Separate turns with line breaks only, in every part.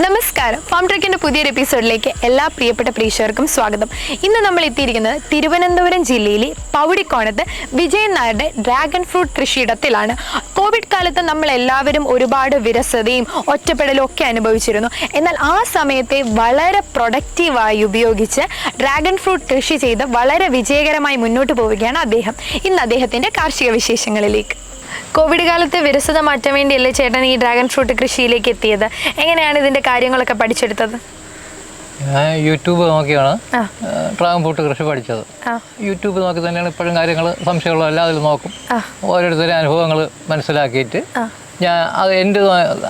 നമസ്കാരം. ഫാം ട്രക്കിന്റെ പുതിയൊരു എപ്പിസോഡിലേക്ക് എല്ലാ പ്രിയപ്പെട്ട പ്രേക്ഷകർക്കും സ്വാഗതം. ഇന്ന് നമ്മൾ എത്തിയിരിക്കുന്നത് തിരുവനന്തപുരം ജില്ലയിലെ പൗടിക്കോണത്ത് വിജയൻ നായരുടെ ഡ്രാഗൺ ഫ്രൂട്ട് കൃഷിയിടത്തിലാണ്. കോവിഡ് കാലത്ത് നമ്മൾ എല്ലാവരും ഒരുപാട് വിരസതയും ഒറ്റപ്പെടലും ഒക്കെ അനുഭവിച്ചിരുന്നു. എന്നാൽ ആ സമയത്തെ വളരെ പ്രൊഡക്റ്റീവായി ഉപയോഗിച്ച് ഡ്രാഗൺ ഫ്രൂട്ട് കൃഷി ചെയ്ത് വളരെ വിജയകരമായി മുന്നോട്ട് പോവുകയാണ് അദ്ദേഹം. ഇന്ന് അദ്ദേഹത്തിന്റെ കാർഷിക വിശേഷങ്ങളിലേക്ക്. കോവിഡ് കാലത്തെ വിരസത മാറ്റാൻ വേണ്ടിയല്ലേ ചേട്ടൻ ഈ ഡ്രാഗൺ ഫ്രൂട്ട് കൃഷിയിലേക്ക് എത്തിയത് എങ്ങനെയാണ് ഇതിന്റെ കാര്യങ്ങളൊക്കെ പഠിച്ചെടുത്തത്
ഞാൻ യൂട്യൂബ് നോക്കിയാണ്. ഡ്രാഗൺ ഫ്രൂട്ട് കൃഷി പഠിച്ചത് യൂട്യൂബ് നോക്കി തന്നെയാണ് ഇപ്പോഴും കാര്യങ്ങൾ സംശയമുള്ള എല്ലാം അതിൽ നോക്കും. ഓരോരുത്തരുടെ അനുഭവങ്ങൾ മനസ്സിലാക്കിയിട്ട്. ഞാൻ അത് എന്റെ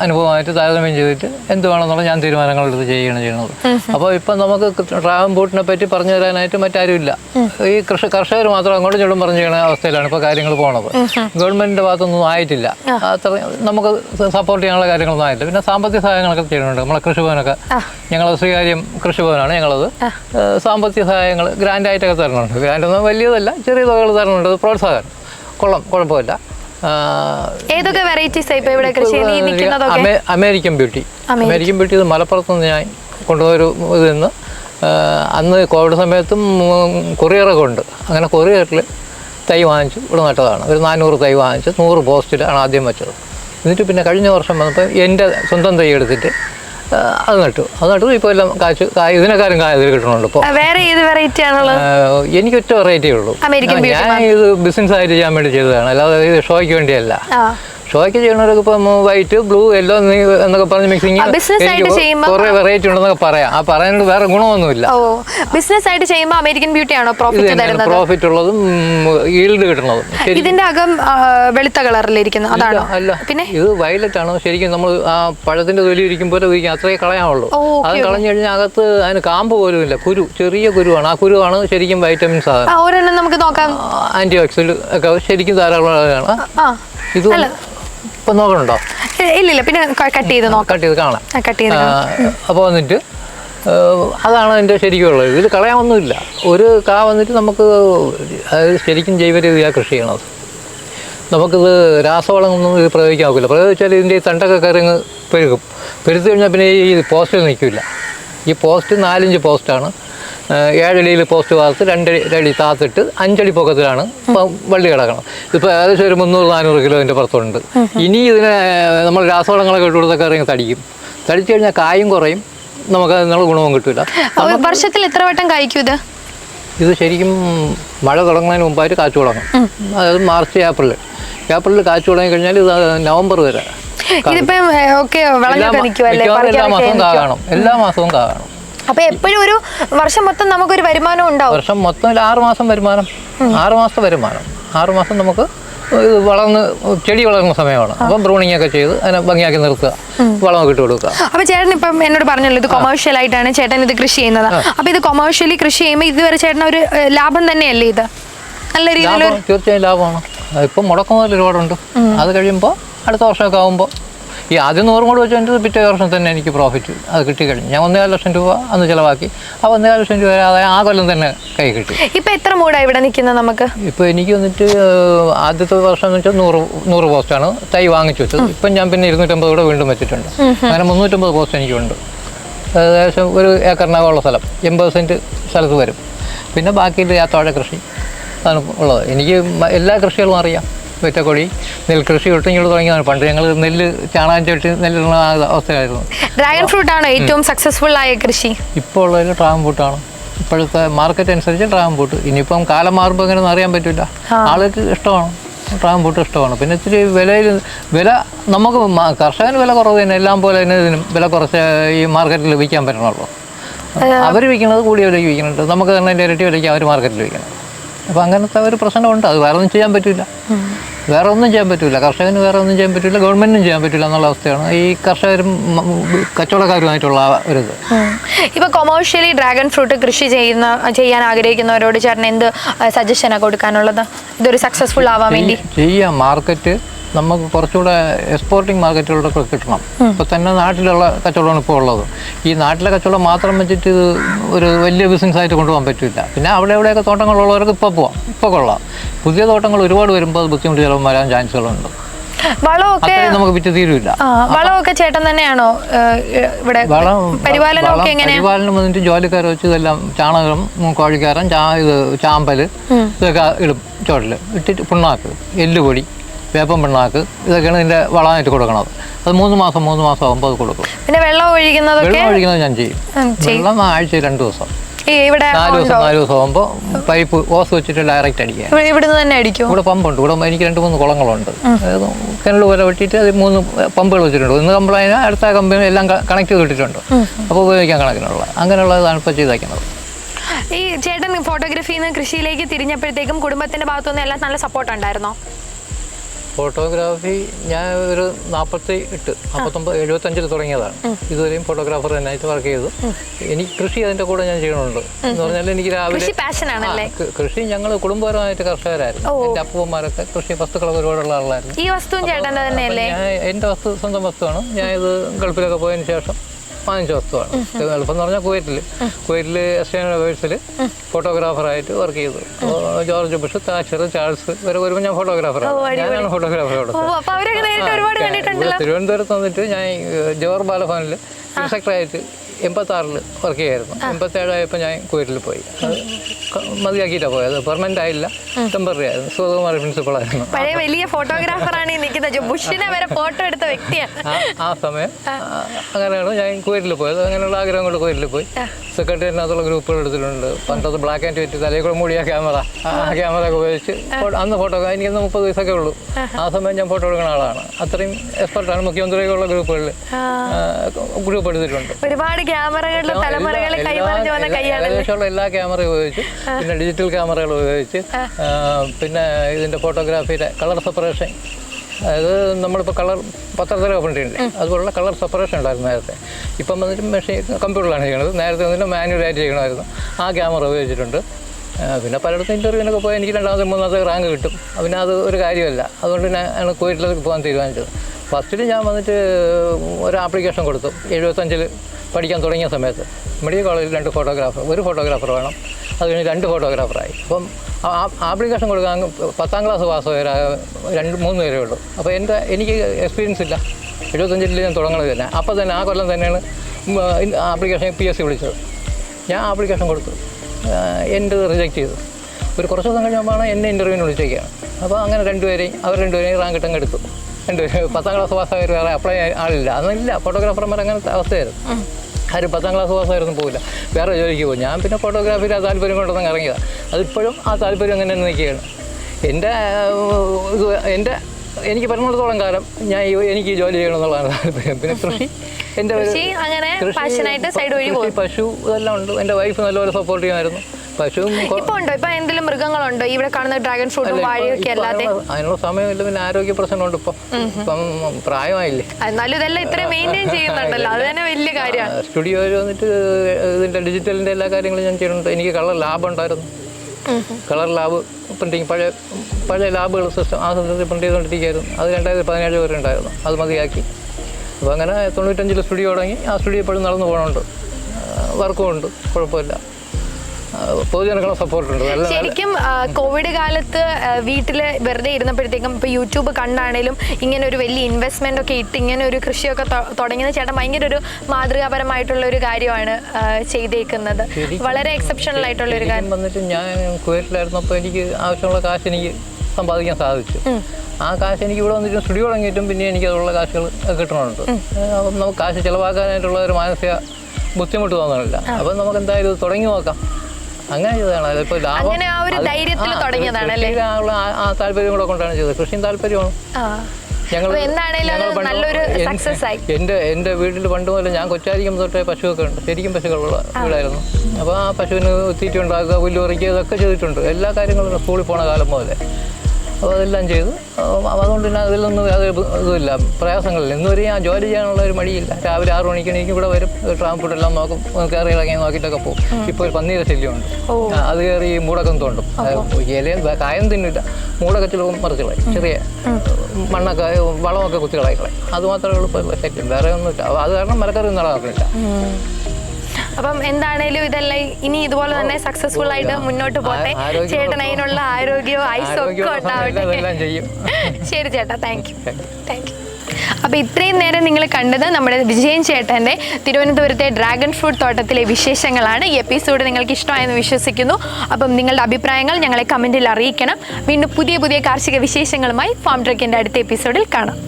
അനുഭവമായിട്ട് താരതമ്യം ചെയ്തിട്ട് എന്ത് വേണമെന്നുള്ള ഞാൻ തീരുമാനങ്ങൾ എടുത്ത് ചെയ്യുകയാണ് ചെയ്യുന്നത്. അപ്പോൾ ഇപ്പം നമുക്ക് ട്രാവൻ ബൂട്ടിനെ പറ്റി പറഞ്ഞു തരാനായിട്ട് മറ്റാരും ഇല്ല ഈ കൃഷി കർഷകർ മാത്രം അങ്ങോട്ടും ഇങ്ങോട്ടും പറഞ്ഞു ചെയ്യുന്ന അവസ്ഥയിലാണ് ഇപ്പോൾ കാര്യങ്ങൾ പോണത്. ഗവൺമെന്റിന്റെ ഭാഗത്തൊന്നും ആയിട്ടില്ല. അത്ര നമുക്ക് സപ്പോർട്ട് ചെയ്യാനുള്ള കാര്യങ്ങളൊന്നും ആയിട്ടില്ല. പിന്നെ സാമ്പത്തിക സഹായങ്ങളൊക്കെ ചെയ്യുന്നുണ്ട്. നമ്മളെ കൃഷിഭവനൊക്കെ. ഞങ്ങൾ സ്വീകാര്യം കൃഷിഭവനാണ് ഞങ്ങളത്. സാമ്പത്തിക സഹായങ്ങൾ ഗ്രാൻഡായിട്ടൊക്കെ തരണുണ്ട്. ഗ്രാൻഡൊന്നും വലിയതല്ല ചെറിയ തുകകൾ തരണുണ്ട്. പ്രോത്സാഹനം. കൊള്ളം കുഴപ്പമില്ല.
ഏതൊക്കെ വെറൈറ്റീസ് ഇവിടെ കൃഷി? നിൽക്കുന്നതൊക്കെ?
അമേരിക്കൻ ബ്യൂട്ടി അമേരിക്കൻ ബ്യൂട്ടി ഇത് മലപ്പുറത്ത് നിന്ന് ഞാൻ കൊണ്ടുപോയൊരു ഇത് നിന്ന് അന്ന് കോവിഡ് സമയത്തും കൊറിയറൊക്കെ ഉണ്ട്. അങ്ങനെ കൊറിയറിൽ തൈ വാങ്ങിച്ചു ഇവിടെ നട്ടതാണ്. ഒരു നാനൂറ് തൈ വാങ്ങിച്ച് നൂറ് പോസ്റ്റിലാണ് ആദ്യം വെച്ചത്. എന്നിട്ട് പിന്നെ കഴിഞ്ഞ വർഷം വന്നപ്പോൾ എന്റെ സ്വന്തം തൈ എടുത്തിട്ട് അത് നട്ടു. അത് നട്ടു. ഇപ്പോൾ എല്ലാം കാച്ചു. കായ് ഇതിനെക്കാളും കായ ഇതിൽ കിട്ടുന്നുണ്ട് ഇപ്പോൾ
വേറെ ഏത് വെറൈറ്റി ആണുള്ളത്?
എനിക്ക് ഒറ്റ വെറൈറ്റിയേ ഉള്ളൂ. ഞാൻ ഇത് ബിസിനസ് ആയിട്ട് ചെയ്യാൻ വേണ്ടി ചെയ്തതാണ്. അല്ലാതെ ഇത് ഷോയ്ക്ക് വേണ്ടിയല്ല. ഷോയ്ക്ക് ചെയ്യണവരൊക്കെ ഇപ്പം വൈറ്റ് ബ്ലൂ യെല്ലോ എന്നൊക്കെ പറഞ്ഞ് മിക്സിങ്
ബിസിനസ് ആയിട്ട് ചെയ്യുമ്പോൾ
കുറെ വെറൈറ്റി ഉണ്ടെന്നൊക്കെ പറയാം. ആ പറയാനോട് വേറെ ഗുണമൊന്നുമില്ല.
ഓ ബിസിനസ് ആയിട്ട് ചെയ്യുമ്പോൾ അമേരിക്കൻ ബ്യൂട്ടി ആണോ പ്രോഫിറ്റ് തരുന്നത്?
പ്രോഫിറ്റ് ഉള്ളതും ഈൽഡ് കിട്ടുന്നതും.
ഇതിന്റെ അകം വെളുത്ത കളറിലിരിക്കുന്നു. അതാണോ?
അല്ല.
പിന്നെ?
ഇത് വയലറ്റ് ആണ്. ശരിക്കും നമ്മൾ ആ പഴത്തിന്റെ തൊലി ഇരിക്കുമ്പോൾ ഇരിക്കും അത്രേ കളയാനുള്ളൂ അത് കളഞ്ഞു കഴിഞ്ഞാൽ അകത്ത് അതിന് കാമ്പ് പോലും ഇല്ല. കുരു ചെറിയ കുരുവാണ്. ആ കുരുവാണ് ശരിക്കും വൈറ്റമിൻ സാധനം.
ഒരെണ്ണം നമുക്ക് നോക്കാം.
ആന്റി ഓക്സിഡന്റ് ഒക്കെ ശരിക്കും ധാരാളമാണ് ഇത് ഇപ്പം നോക്കണുണ്ടോ?
ഇല്ലില്ല പിന്നെ കട്ട് ചെയ്ത് നോക്കാം.
കട്ട് ചെയ്ത് കാണാം.
കട്ട് ചെയ്ത്
അപ്പോൾ വന്നിട്ട് അതാണ് അതിന്റെ ശരിക്കുള്ളത്. ഇത് കളയാമൊന്നുമില്ല ഒരു കാ വന്നിട്ട് നമുക്ക് ശരിക്കും ജൈവരീതിയാണ് കൃഷി ചെയ്യണത്. നമുക്കിത് രാസവളങ്ങളൊന്നും ഇത് പ്രയോഗിക്കാൻ ഒക്കില്ല പ്രയോഗിച്ചാൽ ഇതിന്റെ ഈ തണ്ടൊക്കെ കറിങ്ങ് പെരുകും. പെരുത്തി കഴിഞ്ഞാൽ പിന്നെ ഈ പോസ്റ്റിൽ നിൽക്കില്ല. ഈ പോസ്റ്റ് നാലഞ്ച് പോസ്റ്റാണ്. ഏഴടിയിൽ പോസ്റ്റ് വാർത്ത് രണ്ടടി അടി താത്തിട്ട് അഞ്ചടി പൊക്കത്തിലാണ് വള്ളി കിടക്കണം. ഇപ്പോൾ ഏകദേശം ഒരു മുന്നൂറ് നാനൂറ് കിലോന്റെ പുറത്തുണ്ട്. ഇനി ഇതിനെ നമ്മൾ രാസവളങ്ങളൊക്കെ ഇട്ട് കൊടുത്തൊക്കെ ഇറങ്ങി തടിക്കും. തടിച്ചു കഴിഞ്ഞാൽ കായും കുറയും. നമുക്ക് അതിനുള്ള ഗുണവും കിട്ടില്ല
വർഷത്തിൽ എത്ര വട്ടം കായ്ക്കും ഇത്?
ഇത് ശരിക്കും മഴ തുടങ്ങുന്നതിന് മുമ്പായിട്ട് കാച്ചു തുടങ്ങും. അതായത് മാർച്ച് ഏപ്രിൽ ഏപ്രിലിൽ കാച്ചു തുടങ്ങി കഴിഞ്ഞാൽ ഇത് നവംബർ വരെ എല്ലാ മാസവും കാ കാണും എല്ലാ മാസവും കാ കാണും
അപ്പൊ എപ്പോഴും ഒരു വർഷം മൊത്തം നമുക്കൊരു വരുമാനം ഉണ്ടാവും.
വർഷം മൊത്തം ഒരു ആറ് മാസം വരുമാനം. ആറ് മാസം വരുമാനം. ആറ് മാസം നമുക്ക് ഇത് വളർന്ന് ചെടി വളർന്ന സമയമാണ്. അപ്പം ബ്രൂണിംഗ് ഒക്കെ ചെയ്ത് അതിനെ ഭംഗിയാക്കി നിർത്തുക. വളമൊക്കെ ഇട്ട് കൊടുക്കുക.
അപ്പൊ ചേട്ടൻ ഇപ്പം എന്നോട് പറഞ്ഞല്ലോ ഇത് കൊമേഴ്ഷ്യൽ ആയിട്ടാണ് ചേട്ടൻ ഇത് കൃഷി ചെയ്യുന്നത്. അപ്പൊ ഇത് കൊമേഴ്ഷ്യലി കൃഷി ചെയ്യുമ്പോൾ ഇതുവരെ ചേട്ടൻ ഒരു ലാഭം തന്നെയല്ലേ ഇത്? നല്ല രീതിയിൽ
തീർച്ചയായും ലാഭമാണ്. ഇപ്പം മുടക്കം മുതൽ ഒരുപാടുണ്ട്. അത് കഴിയുമ്പോൾ അടുത്ത വർഷമൊക്കെ ആകുമ്പോൾ ഈ ആദ്യം നൂറും കൂടെ എന്റെ പിറ്റേ വർഷം തന്നെ എനിക്ക് പ്രോഫിറ്റ് അത് കിട്ടിക്കഴിഞ്ഞു. ഞാൻ ഒന്നേ ലക്ഷം രൂപ അന്ന് ചിലവാക്കി. ആ ഒന്നേ ലക്ഷം രൂപ അതായത് ആ കൊല്ലം തന്നെ കൈ കിട്ടി.
ഇപ്പം എത്ര മൂടാ ഇവിടെ നിൽക്കുന്നത് നമുക്ക്?
ഇപ്പോൾ എനിക്ക് വന്നിട്ട് ആദ്യത്തെ വർഷം എന്ന് വെച്ചാൽ നൂറ് നൂറ് പോസ്റ്റാണ് തൈ വാങ്ങിച്ചു വെച്ചത്. ഇപ്പം ഞാൻ പിന്നെ ഇരുന്നൂറ്റമ്പത് കൂടെ വീണ്ടും വെച്ചിട്ടുണ്ട്. അങ്ങനെ മുന്നൂറ്റമ്പത് പോസ്റ്റ് എനിക്കുണ്ട്. ഏകദേശം ഒരു ഏക്കറിനകമുള്ള സ്ഥലം. എൺപത് സെന്റ് സ്ഥലത്ത് വരും. പിന്നെ ബാക്കിയിൽ ഏത്തോഴ കൃഷി അതാണ് ഉള്ളത്. എനിക്ക് എല്ലാ കൃഷികളും അറിയാം. വെറ്റക്കൊടി നെൽകൃഷി ഒട്ടും തുടങ്ങിയതാണ്. പണ്ട് ഞങ്ങൾ നെല്ല് ചാണകം ചവിട്ടി നെല്ലുള്ള അവസ്ഥയായിരുന്നു
ഡ്രാഗൺ ഫ്രൂട്ട് ആണ് ഏറ്റവും സക്സസ്ഫുൾ ആയ കൃഷി?
ഇപ്പോൾ ഉള്ളതിൽ ഡ്രാഗൺ ഫ്രൂട്ടാണ് ഇപ്പോഴത്തെ മാർക്കറ്റ് അനുസരിച്ച് ഡ്രാഗൺ ഫ്രൂട്ട് ഇനിയിപ്പം കാലം മാറുമ്പോൾ എങ്ങനെ അറിയാൻ പറ്റില്ല ആൾക്ക് ഇഷ്ടമാണ്. ഡ്രാഗൺ ഫ്രൂട്ട് ഇഷ്ടമാണ്. പിന്നെ ഇത്തിരി വിലയിൽ വില നമുക്ക് കർഷകന് വില കുറവ് തന്നെ. എല്ലാം പോലെ തന്നെ ഇതിനും വില കുറച്ച് ഈ മാർക്കറ്റിൽ വിൽക്കാൻ പറ്റണുള്ളൂ. അവർ വിൽക്കുന്നത് കൂടിയ വിലയ്ക്ക് വിൽക്കുന്നുണ്ട്. നമുക്ക് തന്നെ ഇരട്ടി വിലയ്ക്ക് അവർ മാർക്കറ്റിൽ വിൽക്കണം അപ്പോൾ അങ്ങനത്തെ ഒരു പ്രശ്നമുണ്ട്. അത് വേറെ ഒന്നും ചെയ്യാൻ പറ്റില്ല വേറെ ഒന്നും ചെയ്യാൻ പറ്റില്ല കർഷകന് വേറെ ഒന്നും ചെയ്യാൻ പറ്റില്ല ഗവൺമെന്റിനും ചെയ്യാൻ പറ്റില്ല എന്നുള്ള അവസ്ഥയാണ് ഈ കർഷകരും കച്ചവടക്കാരുമായിട്ടുള്ള ഒരു ഇത്
ഇപ്പൊ കൊമേഴ്ഷ്യലി ഡ്രാഗൺ ഫ്രൂട്ട് കൃഷി ചെയ്യുന്ന ചെയ്യാൻ ആഗ്രഹിക്കുന്നവരോട് ചേട്ടൻ എന്ത് സജഷനാണ് കൊടുക്കാനുള്ളത്? ഇതൊരു സക്സസ്ഫുൾ ആവാൻ വേണ്ടി.
ചെയ്യാം മാർക്കറ്റ് നമുക്ക് കുറച്ചുകൂടെ എക്സ്പോർട്ടിംഗ് മാർക്കറ്റുകളൊക്കെ കിട്ടണം. ഇപ്പൊ തന്നെ നാട്ടിലുള്ള കച്ചവടമാണ് ഇപ്പോൾ ഉള്ളത്. ഈ നാട്ടിലെ കച്ചവടം മാത്രം വെച്ചിട്ട് ഇത് ഒരു വലിയ ബിസിനസ് ആയിട്ട് കൊണ്ടുപോകാൻ പറ്റില്ല പിന്നെ അവിടെ എവിടെയൊക്കെ തോട്ടങ്ങളുള്ളവർക്ക് ഇപ്പോൾ പോവാം. ഇപ്പോൾ കൊള്ളാം. പുതിയ തോട്ടങ്ങൾ ഒരുപാട് വരുമ്പോൾ അത് ബുദ്ധിമുട്ട് ചിലവ് വരാൻ ചാൻസുകളുണ്ട്
വളമൊക്കെ
നമുക്ക് വിറ്റ് തീരുമില്ല
വളമൊക്കെ ചേട്ടൻ തന്നെയാണോ ഇവിടെ പരിപാലനമൊക്കെ
പരിപാലനം വന്നിട്ട് ജോലിക്കാർ വെച്ച് ഇതെല്ലാം ചാണകം കോഴിക്കാരൻ ചാ ഇത് ചാമ്പൽ ഇതൊക്കെ ഇടും ചോട്ടിൽ ഇട്ടിട്ട് പുണ്ണാക്ക് എല്ലുപൊടി വേപ്പം പിണ്ണാക്ക് ഇതൊക്കെയാണ് ഇതിന്റെ വളമായിട്ട് കൊടുക്കണത്. അത് മൂന്ന് മാസം മൂന്ന് മാസം ആകുമ്പോൾ അത് കൊടുക്കും.
പിന്നെ വെള്ളം ഒഴിക്കുന്നത്
വെള്ളം ഒഴിക്കുന്നത് ഞാൻ ചെയ്യും. വെള്ളം ആഴ്ച രണ്ട് ദിവസം. നാല് ദിവസം? നാല് ദിവസം ആകുമ്പോൾ പൈപ്പ് ഓസ് വെച്ചിട്ട് ഡയറക്റ്റ് അടിക്കുക
ഇവിടെ- ഇവിടുന്ന് തന്നെ അടിക്കും
ഇവിടെ പമ്പുണ്ട്. ഇവിടെ എനിക്ക് രണ്ട് മൂന്ന് കുളങ്ങളുണ്ട്. അതായത് കിണൽ പോലെ വെട്ടിയിട്ട് അത് മൂന്ന് പമ്പുകൾ വെച്ചിട്ടുണ്ട്. ഒന്ന് കംപ്ലൈന്റ് അടുത്ത കമ്പനി എല്ലാം കണക്ട് ചെയ്തിട്ടുണ്ട് അപ്പോൾ ഉപയോഗിക്കാൻ കണക്കിനുള്ള. അങ്ങനെയുള്ളതാണ് ഇപ്പോൾ ചെയ്തേക്കുന്നത്.
ഈ ചേട്ടൻ ഫോട്ടോഗ്രാഫിന്ന് നിന്ന് കൃഷിയിലേക്ക് തിരിഞ്ഞപ്പോഴത്തേക്കും കുടുംബത്തിന്റെ ഭാഗത്തുനിന്ന് എല്ലാം നല്ല സപ്പോർട്ട് ഉണ്ടായിരുന്നോ?
ഫോട്ടോഗ്രാഫി ഞാൻ ഒരു നാൽപ്പത്തി എട്ട് നാൽപ്പത്തൊമ്പത് എഴുപത്തഞ്ചിൽ തുടങ്ങിയതാണ്. ഇതുവരെയും ഫോട്ടോഗ്രാഫർ തന്നെയായിട്ട് വർക്ക് ചെയ്തു. എനിക്ക് കൃഷി അതിന്റെ കൂടെ ഞാൻ ചെയ്യണുണ്ട് എന്ന് പറഞ്ഞാൽ എനിക്ക് രാവിലെ
കൃഷി
ഞങ്ങൾ കുടുംബപരമായിട്ട് കർഷകരായിരുന്നു. എന്റെ അപ്പൂപ്പന്മാരൊക്കെ കൃഷി വസ്തുക്കളൊക്കെ ഒരുപാടുള്ള ആളായിരുന്നു.
ഈ
വസ്തു എന്റെ വസ്തു സ്വന്തം വസ്തുവാണ്. ഞാൻ ഇത് ഗൾഫിലൊക്കെ പോയതിന് ശേഷം വാങ്ങിച്ച വസ്തുവാണ് എളുപ്പം എന്ന് പറഞ്ഞാൽ കുവൈറ്റിൽ. കുവൈറ്റിൽ എസ് യൂണിവേഴ്സിൽ ഫോട്ടോഗ്രാഫറായിട്ട് വർക്ക് ചെയ്തു. ജോർജ് ബുഷ് താച്ചർ ചാൾസ് ഇവരെ വരുമ്പോൾ ഞാൻ ഫോട്ടോഗ്രാഫറാണ്. ഞാനാണ് ഫോട്ടോഗ്രാഫർ
അവിടെ
തിരുവനന്തപുരത്ത് വന്നിട്ട് ഞാൻ ജോർ ജവഹർ ബാലഭവനിൽ ഇൻസ്പെക്ടറായിട്ട് എൺപത്തി ആറിൽ വർക്ക് ചെയ്യായിരുന്നു. എൺപത്തി ഏഴായപ്പോൾ ഞാൻ കുവൈറ്റിൽ പോയി. മതിയാക്കിയിട്ടാണ് പോയത്. പെർമനന്റ് ആയില്ല. ടെമ്പററി ആയിരുന്നു. സുഗതകുമാർ പ്രിൻസിപ്പളായിരുന്നു
പഴയ വലിയ ഫോട്ടോഗ്രാഫറാണ് ഈ നിൽക്കുന്നത്. ബുഷിനെ വരെ ഫോട്ടോ എടുത്ത വ്യക്തിയാണ്.
ആ സമയം. അങ്ങനെയാണ് ഞാൻ കുവൈറ്റിൽ പോയത്. അങ്ങനെയുള്ള ആഗ്രഹം കൊണ്ട് കുവൈറ്റിൽ പോയി. സെക്രട്ടേറിയറ്റിനകത്തുള്ള ഗ്രൂപ്പുകൾ എടുത്തിട്ടുണ്ട്. പണ്ടത് ബ്ലാക്ക് ആൻഡ് വൈറ്റ് തലയിൽ കൂടെ മൂടിയ ക്യാമറ ആ ക്യാമറ ഒക്കെ ഉപയോഗിച്ച് അന്ന് ഫോട്ടോ എനിക്ക് മുപ്പത് വയസ്സൊക്കെ ഉള്ളൂ. ആ. സമയം ഞാൻ ഫോട്ടോ എടുക്കുന്ന ആളാണ്. അത്രയും എക്സ്പെർട്ടാണ് മുഖ്യമന്ത്രിയൊക്കെയുള്ള ഗ്രൂപ്പുകളിൽ ഗ്രൂപ്പ് എടുത്തിട്ടുണ്ട്.
ഒരുപാട് ക്യാമറകളിൽ തലമുറകളെ
എല്ലാ-
കൈമറിഞ്ഞു വന്ന കൈയാണ്
എല്ലാ ക്യാമറയും ഉപയോഗിച്ചു. പിന്നെ ഡിജിറ്റൽ ക്യാമറകൾ ഉപയോഗിച്ച്. പിന്നെ ഇതിന്റെ ഫോട്ടോഗ്രാഫിയുടെ കളർ സെപ്പറേഷൻ. അതായത് നമ്മളിപ്പോൾ കളർ പത്രത്തിലെ പ്രിന്റ് അതുപോലുള്ള കളർ സെപ്പറേഷൻ ഉണ്ടായിരുന്നു നേരത്തെ. ഇപ്പം വന്നിട്ട് മെഷീൻ കമ്പ്യൂട്ടറിലാണ് ചെയ്യണത് നേരത്തെ വന്നിട്ട് മാനുവലായിട്ട് ചെയ്യണമായിരുന്നു. ആ ക്യാമറ ഉപയോഗിച്ചിട്ടുണ്ട്. പിന്നെ പലയിടത്തും ഇന്റർവ്യൂവിനൊക്കെ പോയി എനിക്ക് രണ്ടാമത്തെ മൂന്നാമത്തെ റാങ്ക് കിട്ടും. പിന്നെ അത് ഒരു കാര്യമല്ല. അതുകൊണ്ട് ഞാൻ കുവൈറ്റിലേക്ക് പോകാൻ തീരുമാനിച്ചത്. ഫസ്റ്റിൽ ഞാൻ വന്നിട്ട് ഒരു ആപ്ലിക്കേഷൻ കൊടുത്തു. എഴുപത്തഞ്ചിൽ പഠിക്കാൻ തുടങ്ങിയ സമയത്ത് മെഡിക്കൽ കോളേജിൽ രണ്ട് ഫോട്ടോഗ്രാഫർ ഒരു ഫോട്ടോഗ്രാഫർ വേണം. അത് കഴിഞ്ഞ് രണ്ട് ഫോട്ടോഗ്രാഫറായി. അപ്പം ആപ്ലിക്കേഷൻ കൊടുക്കാൻ പത്താം ക്ലാസ് പാസ് വരാ രണ്ട് മൂന്ന് പേരേ ഉള്ളൂ. അപ്പോൾ എന്റെ എനിക്ക് എക്സ്പീരിയൻസ് ഇല്ല. എഴുപത്തഞ്ചിൽ ഞാൻ തുടങ്ങണത് തന്നെ. അപ്പോൾ തന്നെ ആ കൊല്ലം തന്നെയാണ് ആപ്ലിക്കേഷൻ പി എസ് സി വിളിച്ചത്. ഞാൻ ആപ്ലിക്കേഷൻ കൊടുത്തു. എന്റെ റിജക്റ്റ് ചെയ്തു. ഒരു കുറച്ച് ദിവസം കഴിഞ്ഞപ്പോഴാണ് എന്നെ ഇന്റർവ്യൂവിന് വിളിച്ചേക്കാണ്. അപ്പോൾ അങ്ങനെ രണ്ടുപേരെയും അവർ രണ്ടുപേരെയും റാങ്ക് ഇട്ടങ്ങ് എടുത്തു. രണ്ടുപേരും പത്താം ക്ലാസ് പാസ്സായവർ വേറെ അപ്ലൈ ആളില്ല. അന്നില്ല ഫോട്ടോഗ്രാഫർമാർ അങ്ങനത്തെ അവസ്ഥയായിരുന്നു. ആരും പത്താം ക്ലാസ് പാസ്സായിരുന്നു പോകില്ല വേറെ ജോലിക്ക് പോകും ഞാൻ പിന്നെ ഫോട്ടോഗ്രാഫിയിൽ ആ താല്പര്യം കൊണ്ടൊന്നും ഇറങ്ങിയതാണ് അതിപ്പോഴും ആ താല്പര്യം അങ്ങനെ തന്നെ നിൽക്കുകയാണ്. എന്റെ ഇത് എന്റെ എനിക്ക് പറഞ്ഞിടത്തോളം കാലം ഞാൻ എനിക്ക് ജോലി ചെയ്യണമെന്നുള്ളതാണ് താല്പര്യം. പിന്നെ കൃഷി
എന്റെ അങ്ങനെ
കൃഷി, പശു ഇതെല്ലാം ഉണ്ട്. എന്റെ വൈഫ് നല്ലപോലെ സപ്പോർട്ട് ചെയ്യുമായിരുന്നു. പശുവും കൊ-
ഇപ്പൊ ഉണ്ടോ? ഇപ്പൊ എന്തെങ്കിലും മൃഗങ്ങളുണ്ടോ? ഇവിടെ കാണുന്ന ഡ്രാഗൺ ഫ്രൂട്ടും വാഴയൊക്കെ അല്ലാതെ?
അതിനുള്ള- സമയമില്ല പിന്നെ ആരോഗ്യ പ്രശ്നമുണ്ട് ഇപ്പൊ. ഇപ്പം പ്രായമായില്ലേ?
എന്നാലും ഇതെല്ലാം ഇത്ര മെയിന്റെയിൻ ചെയ്യുന്നുണ്ടല്ലോ. അത് തന്നെ വലിയ കാര്യമാണ്.
സ്റ്റുഡിയോയിൽ വന്നിട്ട് ഇതിന്റെ ഡിജിറ്റലിന്റെ എല്ലാ കാര്യങ്ങളും ഞാൻ ചെയ്യുന്നുണ്ട്. എനിക്ക് കളർ ലാബ് ഉണ്ടായിരുന്നു. കളർ ലാബ് പ്രിന്റിങ് പഴയ പഴയ ലാബുകൾ സിസ്റ്റം ആ സിസ്റ്റത്തിൽ പ്രിന്റ് ചെയ്തുകൊണ്ടിരിക്കുകയായിരുന്നു. അത് രണ്ടായിരത്തി പതിനേഴ് വരെ ഉണ്ടായിരുന്നു. അത് മതിയാക്കി. അപ്പോൾ അങ്ങനെ തൊണ്ണൂറ്റഞ്ചിൽ സ്റ്റുഡിയോ തുടങ്ങി. ആ സ്റ്റുഡിയോ ഇപ്പോഴും നടന്നു പോകുന്നുണ്ട് വർക്കും ഉണ്ട്. കുഴപ്പമില്ല. ആ, പൊതുജനങ്ങളെ സപ്പോർട്ടുണ്ട് നല്ല നല്ല
ശരിക്കും കോവിഡ് കാലത്ത് വീട്ടിൽ വെറുതെ ഇരുന്നപ്പോഴത്തേക്കും ഇപ്പൊ യൂട്യൂബ് കണ്ടാണേലും ഇങ്ങനെ ഒരു വലിയ ഇൻവെസ്റ്റ്മെന്റ് ഒക്കെ ഇട്ട് ഇങ്ങനെ ഒരു കൃഷിയൊക്കെ തുടങ്ങിയത് ചേട്ടൻ ഭയങ്കര ഒരു മാതൃകാപരമായിട്ടുള്ള ഒരു കാര്യമാണ് ചെയ്തേക്കുന്നത് വളരെ എക്സെപ്ഷണൽ ആയിട്ടുള്ള ഒരു കാര്യം.
വന്നിട്ട് ഞാൻ കുവൈറ്റിലായിരുന്നപ്പോൾ എനിക്ക് ആവശ്യമുള്ള കാശ് എനിക്ക് സമ്പാദിക്കാൻ സാധിച്ചു. ആ കാശ് എനിക്ക് ഇവിടെ വന്നിട്ട് സ്റ്റുഡിയോ തുടങ്ങിയിട്ടും പിന്നെ എനിക്ക് അതുള്ള കാശുകൾ കിട്ടണമുണ്ട് അപ്പം നമുക്ക് കാശ് ചിലവാക്കാനായിട്ടുള്ള ഒരു മാനസിക ബുദ്ധിമുട്ട് തോന്നണില്ല. അപ്പം നമുക്ക് എന്തായാലും തുടങ്ങി നോക്കാം. അങ്ങനെ ചെയ്തതാണ്. അതിപ്പോൾ ലാഭം
അങ്ങനെ ആ ഒരു ധൈര്യത്തിൽ തുടങ്ങിയതാണ് അല്ലേ?
ആ- താല്പര്യം കൂടെ കൊണ്ടാണ് ചെയ്തത്. കൃഷിയും താല്പര്യമാണ്. ഞങ്ങൾ
നല്ലൊരു സക്സസ് ആയി.
എന്റെ എന്റെ വീട്ടിൽ പണ്ട് മുതൽ ഞാൻ കൊച്ചായിരിക്കും തൊട്ടേ പശുവൊക്കെ ഉണ്ട്. ശരിക്കും പശുക്കളുള്ള വീടായിരുന്നു. അപ്പോൾ ആ പശുവിന് തീറ്റ ഉണ്ടാക്കുക പുല്ല് പറിക്കുക ഇതൊക്കെ ചെയ്തിട്ടുണ്ട്. എല്ലാ കാര്യങ്ങളും സ്കൂളിൽ പോണ കാലം മുതലേ. അപ്പോൾ അതെല്ലാം ചെയ്തു. അതുകൊണ്ട് തന്നെ അതിലൊന്നും യാതൊരു ബു- ഇതുമില്ല. പ്രയാസങ്ങളില്ല. ഇന്ന് വരെ ഞാൻ ജോലി ചെയ്യാനുള്ള ഒരു മടിയില്ല. രാവിലെ ആറ് മണിക്ക് എനിക്ക് ഇവിടെ വരും. ട്രാൻസ്പോർട്ട് എല്ലാം നോക്കും. കയറി ഇറങ്ങി നോക്കിയിട്ടൊക്കെ പോകും. ഇപ്പോൾ ഒരു പന്നീര ശല്യമുണ്ട്. അത് കയറി മൂടക്കം തോണ്ടും. ഇലയും കായം തിന്നില്ല. മൂടൊക്കെ ചിലവും മറിച്ച് കളയും ചെറിയ മണ്ണൊക്കെ വളമൊക്കെ കുത്തി കളയും. അത് മാത്രമേ ഉള്ളൂ ശല്യം വേറെ ഒന്നുമില്ല. അത് കാരണം മരക്കറി നടക്കില്ല
അപ്പം എന്താണേലും ഇതെല്ലാം ഇനി ഇതുപോലെ തന്നെ സക്സസ്ഫുൾ ആയിട്ട് മുന്നോട്ട് പോട്ടെ. ചേട്ടൻ അതിനുള്ള ആരോഗ്യവും ഒക്കെ ഉണ്ടാവട്ടെ. ശരി ചേട്ടാ താങ്ക് യു താങ്ക് യു അപ്പോൾ ഇത്രയും നേരം നിങ്ങൾ കണ്ടത് നമ്മുടെ വിജയൻ ചേട്ടന്റെ തിരുവനന്തപുരത്തെ ഡ്രാഗൺ ഫ്രൂട്ട് തോട്ടത്തിലെ വിശേഷങ്ങളാണ്. ഈ എപ്പിസോഡ് നിങ്ങൾക്ക് ഇഷ്ടമായെന്ന് വിശ്വസിക്കുന്നു. അപ്പം നിങ്ങളുടെ അഭിപ്രായങ്ങൾ ഞങ്ങളെ കമന്റിൽ അറിയിക്കണം. വീണ്ടും പുതിയ പുതിയ കാർഷിക വിശേഷങ്ങളുമായി ഫാം ട്രക്കിന്റെ അടുത്ത എപ്പിസോഡിൽ കാണാം.